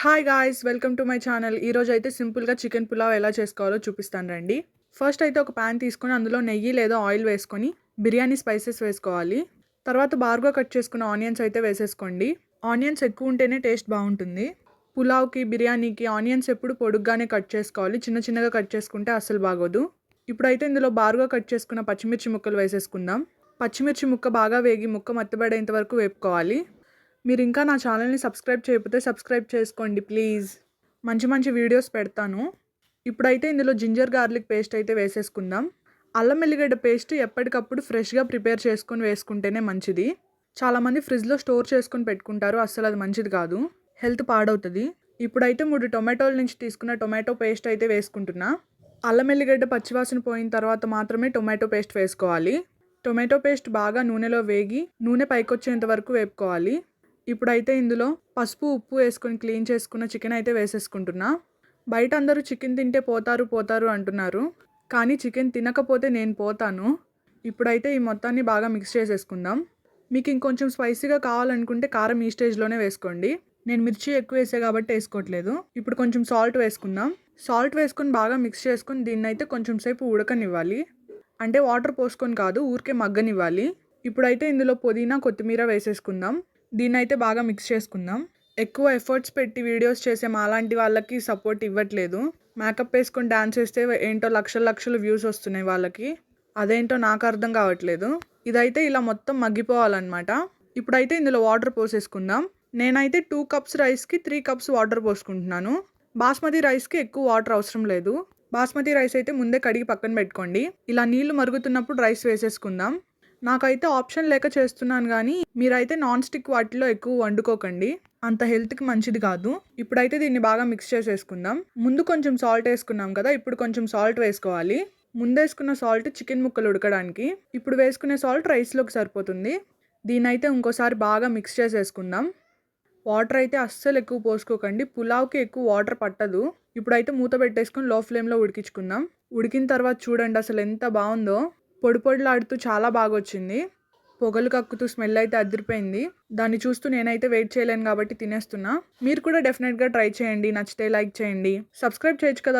Hi guys welcome to my channel ఈరోజు అయితే సింపుల్గా చికెన్ పులావ్ ఎలా చేసుకోవాలో చూపిస్తాను రండి. ఫస్ట్ అయితే ఒక ప్యాన్ తీసుకొని అందులో నెయ్యి లేదా ఆయిల్ వేసుకొని బిర్యానీ స్పైసెస్ వేసుకోవాలి. తర్వాత బార్గా కట్ చేసుకున్న ఆనియన్స్ అయితే వేసేసుకోండి. ఆనియన్స్ ఎక్కువ ఉంటేనే టేస్ట్ బాగుంటుంది. పులావ్కి బిర్యానీకి ఆనియన్స్ ఎప్పుడు పొడుగ్గానే కట్ చేసుకోవాలి. చిన్న చిన్నగా కట్ చేసుకుంటే అస్సలు బాగోదు. ఇప్పుడైతే ఇందులో బారుగా కట్ చేసుకున్న పచ్చిమిర్చి ముక్కలు వేసేసుకుందాం. పచ్చిమిర్చి ముక్క బాగా వేగి ముక్క మత్తబడేంత వరకు వేపుకోవాలి. మీరు ఇంకా నా ఛానల్ని సబ్స్క్రైబ్ చేయకపోతే సబ్స్క్రైబ్ చేసుకోండి ప్లీజ్. మంచి మంచి వీడియోస్ పెడతాను. ఇప్పుడైతే ఇందులో జింజర్ గార్లిక్ పేస్ట్ అయితే వేసేసుకుందాం. అల్లం వెల్లిగడ్డ పేస్ట్ ఎప్పటికప్పుడు ఫ్రెష్గా ప్రిపేర్ చేసుకొని వేసుకుంటేనే మంచిది. చాలామంది ఫ్రిడ్జ్లో స్టోర్ చేసుకొని పెట్టుకుంటారు. అస్సలు అది మంచిది కాదు. హెల్త్ పాడవుతుంది. ఇప్పుడైతే మూడు టొమాటోల నుంచి తీసుకున్న టొమాటో పేస్ట్ అయితే వేసుకుంటున్నా. అల్లం వెల్లిగడ్డ పచ్చివాసన పోయిన తర్వాత మాత్రమే టొమాటో పేస్ట్ వేసుకోవాలి. టొమాటో పేస్ట్ బాగా నూనెలో వేగి నూనె పైకొచ్చేంత వరకు వేపుకోవాలి. ఇప్పుడైతే ఇందులో పసుపు ఉప్పు వేసుకొని క్లీన్ చేసుకున్న చికెన్ అయితే వేసేసుకుంటున్నా. బయట అందరూ చికెన్ తింటే పోతారు పోతారు అంటున్నారు. కానీ చికెన్ తినకపోతే నేను పోతాను. ఇప్పుడైతే ఈ మొత్తాన్ని బాగా మిక్స్ చేసేసుకుందాం. మీకు ఇంకొంచెం స్పైసీగా కావాలనుకుంటే కారం ఈ స్టేజ్లోనే వేసుకోండి. నేను మిర్చి ఎక్కువ వేసే కాబట్టి వేసుకోవట్లేదు. ఇప్పుడు కొంచెం సాల్ట్ వేసుకుందాం. సాల్ట్ వేసుకొని బాగా మిక్స్ చేసుకొని దీన్ని అయితే కొంచెం సేపు ఉడకనివ్వాలి. అంటే వాటర్ పోసుకొని కాదు ఊరికే మగ్గనివ్వాలి. ఇప్పుడైతే ఇందులో పుదీనా కొత్తిమీర వేసేసుకుందాం. దీన్ని అయితే బాగా మిక్స్ చేసుకుందాం. ఎక్కువ ఎఫర్ట్స్ పెట్టి వీడియోస్ చేసే మాలాంటి వాళ్ళకి సపోర్ట్ ఇవ్వట్లేదు. మేకప్ వేసుకొని డాన్స్ చేస్తే ఏంటో లక్షల లక్షలు వ్యూస్ వస్తున్నాయి వాళ్ళకి. అదేంటో నాకు అర్థం కావట్లేదు. ఇదైతే ఇలా మొత్తం మగ్గిపోవాలన్నమాట. ఇప్పుడైతే ఇందులో వాటర్ పోసేసుకుందాం. నేనైతే టూ కప్స్ రైస్కి త్రీ కప్స్ వాటర్ పోసుకుంటున్నాను. బాస్మతి రైస్కి ఎక్కువ వాటర్ అవసరం లేదు. బాస్మతి రైస్ అయితే ముందే కడిగి పక్కన పెట్టుకోండి. ఇలా నీళ్ళు మరుగుతున్నప్పుడు రైస్ వేసేసుకుందాం. నాకైతే ఆప్షన్ లేక చేస్తున్నాను కానీ మీరైతే నాన్ స్టిక్ వాటిలో ఎక్కువ వండుకోకండి. అంత హెల్త్కి మంచిది కాదు. ఇప్పుడైతే దీన్ని బాగా మిక్స్ చేసేసుకుందాం. ముందు కొంచెం సాల్ట్ వేసుకున్నాం కదా ఇప్పుడు కొంచెం సాల్ట్ వేసుకోవాలి. ముందేసుకున్న సాల్ట్ చికెన్ ముక్కలు ఉడకడానికి. ఇప్పుడు వేసుకునే సాల్ట్ రైస్లోకి సరిపోతుంది. దీన్నైతే ఇంకోసారి బాగా మిక్స్ చేసేసుకుందాం. వాటర్ అయితే అస్సలు ఎక్కువ పోసుకోకండి. పులావ్కి ఎక్కువ వాటర్ పట్టదు. ఇప్పుడైతే మూత పెట్టేసుకొని లో ఫ్లేమ్లో ఉడికించుకుందాం. ఉడికిన తర్వాత చూడండి అసలు ఎంత బాగుందో. పొడి పొడిలాడుతూ చాలా బాగా వచ్చింది పొగలు కక్కుతూ స్మెల్ అయితే అదిరిపోయింది. దాన్ని చూస్తూ నేనైతే వెయిట్ చేయలేను కాబట్టి తినేస్తున్నా. మీరు కూడా డెఫినెట్గా ట్రై చేయండి. నచ్చితే లైక్ చేయండి. సబ్స్క్రైబ్ చేయొచ్చు కదా!